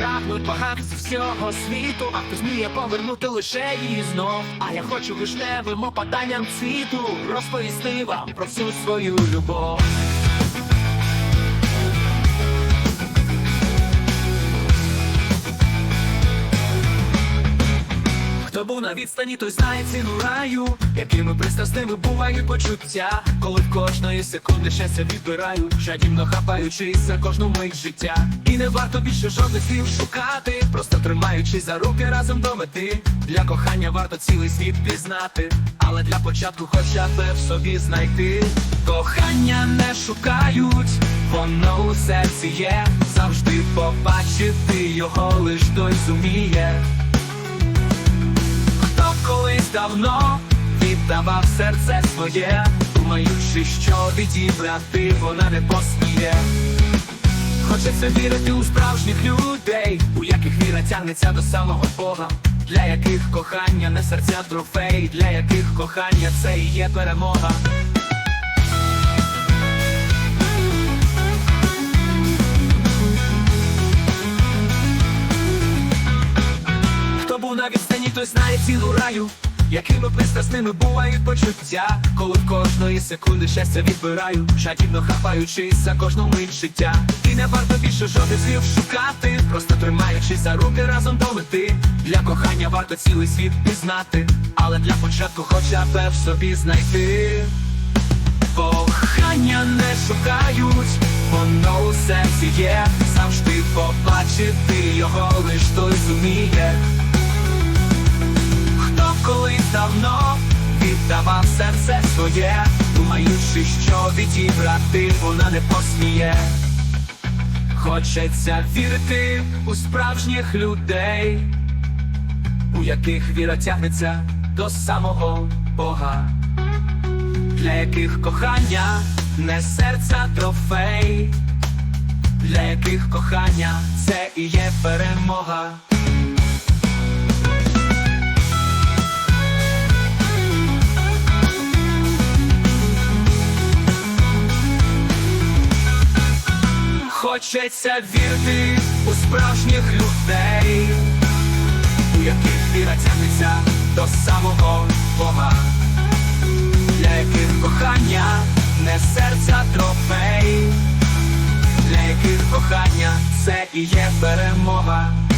прагнуть багато з всього світу, а хто зміє повернути лише її знов. А я хочу вишневим опаданням цвіту розповісти вам про всю свою любов. На відстані, той знає ціну раю, якими пристрасними бувають почуття, коли в кожної секунди щастя відбирають, жадібно хапаючись за кожну мить життя. І не варто більше жодних слів шукати, просто тримаючись за руки разом до мети. Для кохання варто цілий світ пізнати, але для початку хоча б в собі знайти. Кохання не шукають, воно у серці є. Завжди побачити його лиш той зуміє. Колись давно віддавав серце своє, думаючи, що відібрати вона не посміє. Хочеться вірити у справжніх людей, у яких віра тягнеться до самого Бога, для яких кохання не серця трофей, для яких кохання це і є перемога. Хто був на відстані, той знає ціну раю, якими пристрасними бувають почуття, коли в кожної секунди щастя відбираю, жадібно хапаючись за кожну мить життя. І не варто більше жодних слів шукати, просто тримаючись за руки разом до мети. Для кохання варто цілий світ пізнати, але для початку хоча б в собі знайти. Кохання не шукають, воно у серці є, завжди побачити його лиш той зуміє. Давно віддавав серце своє, думаючи, що відібрати вона не посміє. Хочеться вірити у справжніх людей, у яких віра тягнеться до самого Бога для яких кохання не серця трофей, для яких кохання це і є перемога. Хочеться вірити у справжніх людей, у яких віра тягнеться до самого Бога для яких кохання не серця трофей, для яких кохання це і є перемога.